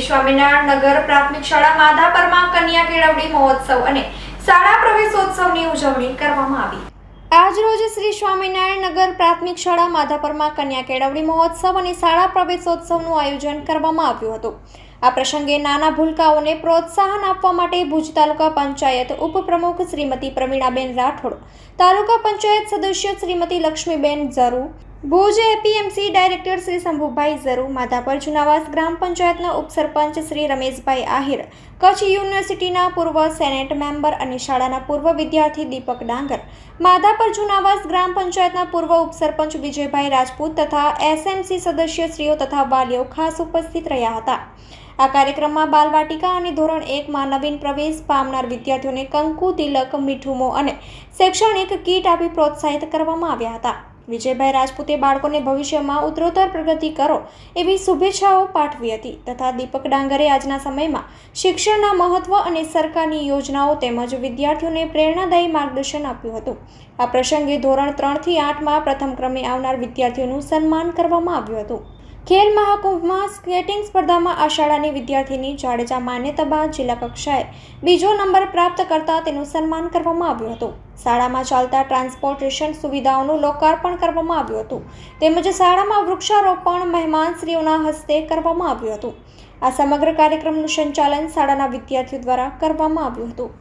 સ્વામિનારાયણ નગર પ્રાથમિક શાળા માધાપરમાં કન્યા કેળવણી મહોત્સવ અને શાળા પ્રવેશોત્સવની ઉજવણી કરવામાં આવી. આજરોજ શ્રી સ્વામિનારાયણ નગર પ્રાથમિક શાળા માધાપરમાં કન્યા કેળવણી મહોત્સવ અને શાળા પ્રવેશોત્સવનું આયોજન કરવામાં આવ્યું હતું. આ પ્રસંગે નાના ભૂલકાઓને પ્રોત્સાહન આપવા માટે ભુજ તાલુકા પંચાયત ઉપપ્રમુખ શ્રીમતી પ્રવીણાબેન રાઠોડ, તાલુકા પંચાયત સદસ્ય શ્રીમતી લક્ષ્મીબેન ઝરુ ભુજ એપીએમસી ડાયરેક્ટર શ્રી શંભુભાઈ ઝરુ, માધાપર જુનાવાસ ગ્રામ પંચાયતના ઉપસરપંચ શ્રી રમેશભાઈ આહિર, કચ્છ યુનિવર્સિટીના પૂર્વ સેનેટ મેમ્બર અને શાળાના પૂર્વ વિદ્યાર્થી દીપક ડાંગર, માધાપર જુનાવાસ ગ્રામ પંચાયતના પૂર્વ ઉપસરપંચ વિજયભાઈ રાજપૂત તથા એસએમસી સદસ્યશ્રીઓ તથા વાલીઓ ખાસ ઉપસ્થિત રહ્યા હતા. આ કાર્યક્રમમાં બાલવાટિકા અને ધોરણ એકમાં નવીન પ્રવેશ પામનાર વિદ્યાર્થીઓને કંકુ, તિલક મીઠુમો અને શૈક્ષણિક કીટ આપી પ્રોત્સાહિત કરવામાં આવ્યા હતા. વિજયભાઈ રાજપૂતે બાળકોને ભવિષ્યમાં ઉત્તરોત્તર પ્રગતિ કરો એવી શુભેચ્છાઓ પાઠવી હતી તથા દીપક ડાંગરે આજના સમયમાં શિક્ષણના મહત્વ અને સરકારની યોજનાઓ તેમજ વિદ્યાર્થીઓને પ્રેરણાદાયી માર્ગદર્શન આપ્યું હતું. આ પ્રસંગે ધોરણ ત્રણથી આઠમાં પ્રથમ ક્રમે આવનાર વિદ્યાર્થીઓનું સન્માન કરવામાં આવ્યું હતું. ખેલ મહાકુંભમાં સ્કેટિંગ સ્પર્ધામાં આ શાળાની વિદ્યાર્થીની જાડેજા માન્યતા જિલ્લા કક્ષાએ બીજો નંબર પ્રાપ્ત કરતા તેનું સન્માન કરવામાં આવ્યું હતું. શાળામાં ચાલતા ટ્રાન્સપોર્ટેશન સુવિધાઓનું લોકાર્પણ કરવામાં આવ્યું હતું. તેમજ શાળામાં વૃક્ષારોપણ મહેમાનશ્રીઓના હસ્તે કરવામાં આવ્યું હતું. આ સમગ્ર કાર્યક્રમનું સંચાલન શાળાના વિદ્યાર્થીઓ દ્વારા કરવામાં આવ્યું હતું.